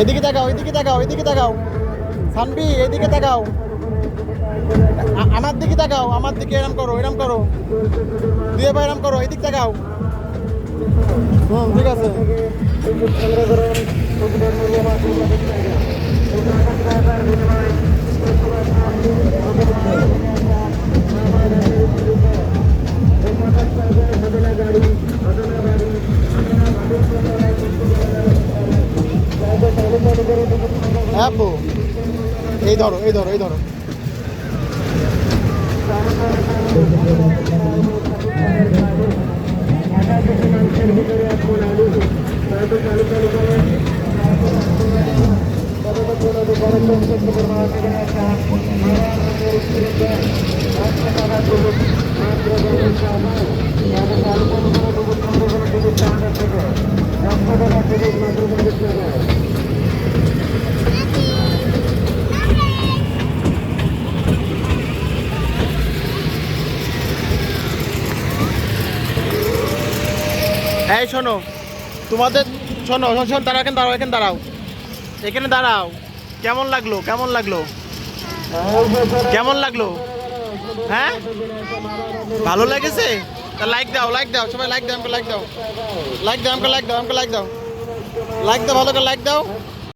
এদিকে তাকাও এদিকে তাকাও এদিকে তাকাও। সানবি, এদিকে তাকাও। আমার দিকে তাকাও, আমার দিকে এরম করো এরম করো। দিয়ে ভাই এরম করো, এদিক তাকাও। হুম, ঠিক আছে। আপু এই ধরো এই ধরো এই ধরো। এই, শোনো। তোমাদের, শোনো শোনো দাঁড়াও, এখানে দাঁড়াও এখানে দাঁড়াও। এখানে দাঁড়াও। কেমন লাগল কেমন লাগল? কেমন লাগল? হ্যাঁ? ভালো লেগেছে? তা লাইক দাও লাইক দাও, সবাই লাইক দাও, আমাকে লাইক দাও। লাইক দাও, আমাকে লাইক দাও, আমাকে লাইক দাও। লাইক দাও, ভালো করে লাইক দাও।